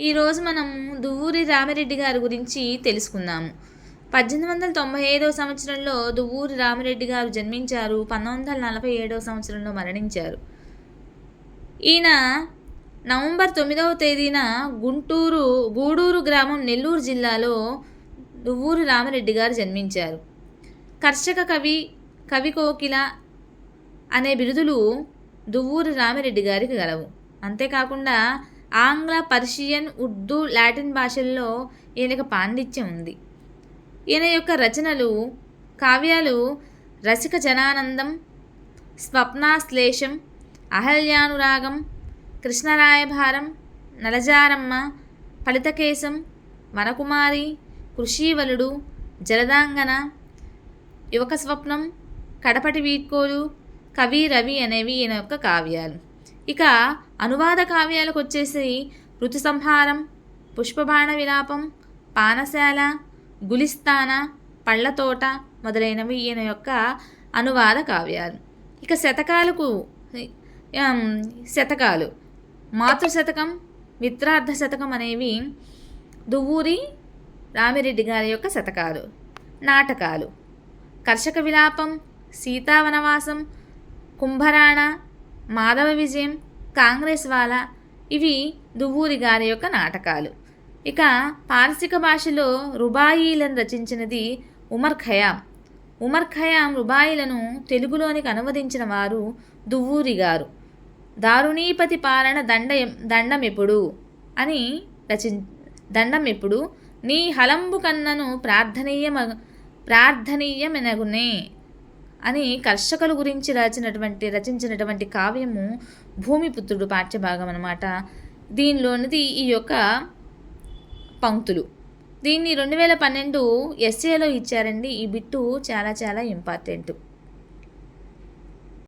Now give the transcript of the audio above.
ఈరోజు మనం దువ్వూరి రామిరెడ్డి గారి గురించి తెలుసుకుందాము. పద్దెనిమిది వందల తొంభై ఐదవ సంవత్సరంలో దువ్వూరి రామిరెడ్డి గారు జన్మించారు. పంతొమ్మిది వందల నలభై ఏడవ సంవత్సరంలో మరణించారు. ఈయన నవంబర్ తొమ్మిదవ తేదీన గుంటూరు గూడూరు గ్రామం నెల్లూరు జిల్లాలో దువ్వూరి రామిరెడ్డి గారు జన్మించారు. కర్షక కవి కవి కోకిల అనే బిరుదులు దువ్వూరి రామిరెడ్డి గారికి గలవు. అంతేకాకుండా ఆంగ్ల పర్షియన్ ఉర్దూ లాటిన్ భాషల్లో ఈయనకు పాండిత్యం ఉంది. ఈయన యొక్క రచనలు కావ్యాలు రసిక జనానందం స్వప్నాశ్లేషం అహల్యానురాగం కృష్ణరాయభారం నలజారమ్మ ఫలితకేశం వనకుమారి కృషీవలుడు జలదాంగన యువక స్వప్నం కడపటి వీడ్కోలు కవి రవి అనేవి ఈయన యొక్క కావ్యాలు. ఇక అనువాద కావ్యాలకు వచ్చేసి ఋతు సంహారం పుష్పబాణ విలాపం పానశాల గులిస్తాన పళ్ళతోట మొదలైనవి ఈయన యొక్క అనువాద కావ్యాలు. ఇక శతకాలకు శతకాలు. మాతృ శతకం మిత్రార్థ శతకం అనేవి దువ్వూరి రామిరెడ్డి గారి యొక్క శతకాలు నాటకాలు. కర్షక విలాపం సీతావనవాసం కుంభరాణ మాధవ విజయం కాంగ్రెస్ వాల ఇవి దువ్వూరి గారి యొక్క నాటకాలు. ఇక పారసిక భాషలో రుబాయిలను రచించినది ఉమర్ ఖయామ్. ఉమర్ ఖయామ్ రుబాయిలను తెలుగులోనికి అనువదించిన వారు దువ్వూరి గారు. దారుణీపతి పాలన దండ దండమెప్పుడు అని రచిం దండమెప్పుడు నీ హలంబు కన్నను ప్రార్థనీయమ ప్రార్థనీయమెనగునే. అని కర్షకుల గురించి రచినటువంటి రచించినటువంటి కావ్యము భూమిపుత్రుడు పాఠ్యభాగం అనమాట దీనిలోనిది ఈ యొక్క పంక్తులు. దీన్ని రెండు వేల పన్నెండు ఎస్ఏలో ఇచ్చారండి. ఈ బిట్టు చాలా చాలా ఇంపార్టెంట్.